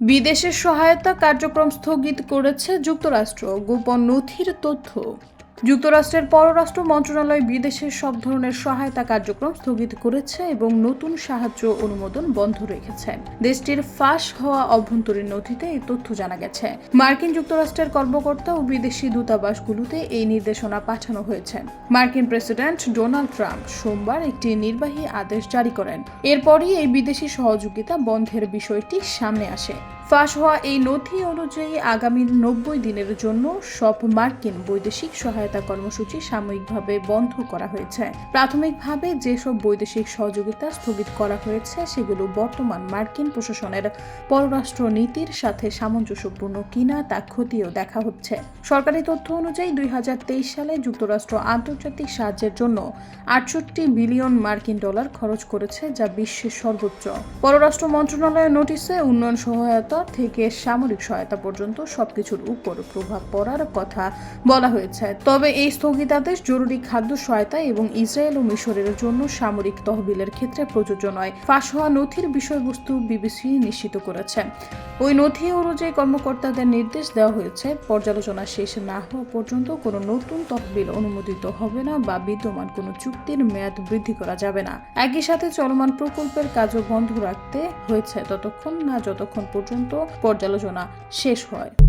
বিদেশের সহায়তা কার্যক্রম স্থগিত করেছে যুক্তরাষ্ট্র। গোপন নথির তথ্য। যুক্তরাষ্ট্রের পররাষ্ট্র মন্ত্রণালয় বিদেশের সব ধরনের সহায়তা কার্যক্রম স্থগিত করেছে এবং নতুন সাহায্য অনুমোদন বন্ধ রেখেছে। দেশটির ফাঁস হওয়া অভ্যন্তরীণ নথিতে এই তথ্য জানা গেছে। মার্কিন যুক্তরাষ্ট্রের কর্মকর্তা ও বিদেশি দূতাবাসগুলোতে এই নির্দেশনা পাঠানো হয়েছে। মার্কিন প্রেসিডেন্ট ডোনাল্ড ট্রাম্প সোমবার একটি নির্বাহী আদেশ জারি করেন। এরপরই এই বিদেশি সহযোগিতা বন্ধের বিষয়টি সামনে আসে। ফাঁস হওয়া এই নথি অনুযায়ী আগামী নব্বই দিনের জন্য সব মার্কিন বৈদেশিক সহায়তা কর্মসূচি সাময়িকভাবে বন্ধ করা হয়েছে। প্রাথমিকভাবে যেসব বৈদেশিক সহযোগিতা স্থগিত করা হয়েছে, সেগুলো বর্তমান মার্কিন প্রশাসনের পররাষ্ট্র নীতির সাথে সামঞ্জস্যপূর্ণ কিনা তা খতিয়েও দেখা হচ্ছে। সরকারি তথ্য অনুযায়ী দুই হাজার তেইশ সালে যুক্তরাষ্ট্র আন্তর্জাতিক সাহায্যের জন্য আটষট্টি বিলিয়ন মার্কিন ডলার খরচ করেছে, যা বিশ্বের সর্বোচ্চ। পররাষ্ট্র মন্ত্রণালয়ের নোটিশে উন্নয়ন সহায়তা থেকে সামরিক সহায়তা পর্যন্ত সবকিছুর উপর প্রভাব পড়ার কথা বলা হয়েছে। তবে এই স্থগিতাদেশ জরুরি খাদ্য সহায়তা এবং ইসরায়েল ও মিশরের জন্য সামরিক তহবিলের ক্ষেত্রে প্রযোজ্য নয়, ফাঁস হওয়া নথির বিষয়বস্তু বিবিসি নিশ্চিত করেছে। ওই নথি অনুযায়ী কর্মকর্তাদের নির্দেশ দেওয়া হয়েছে, পর্যালোচনা শেষ না হওয়া পর্যন্ত কোনো নতুন তহবিল অনুমোদিত হবে না বা বিদ্যমান কোনো চুক্তির মেয়াদ বৃদ্ধি করা যাবে না। একই সাথে চলমান প্রকল্পের কাজও বন্ধ রাখতে হয়েছে ততক্ষণ না যতক্ষণ পর্যন্ত পর্যালোচনা শেষ হয়।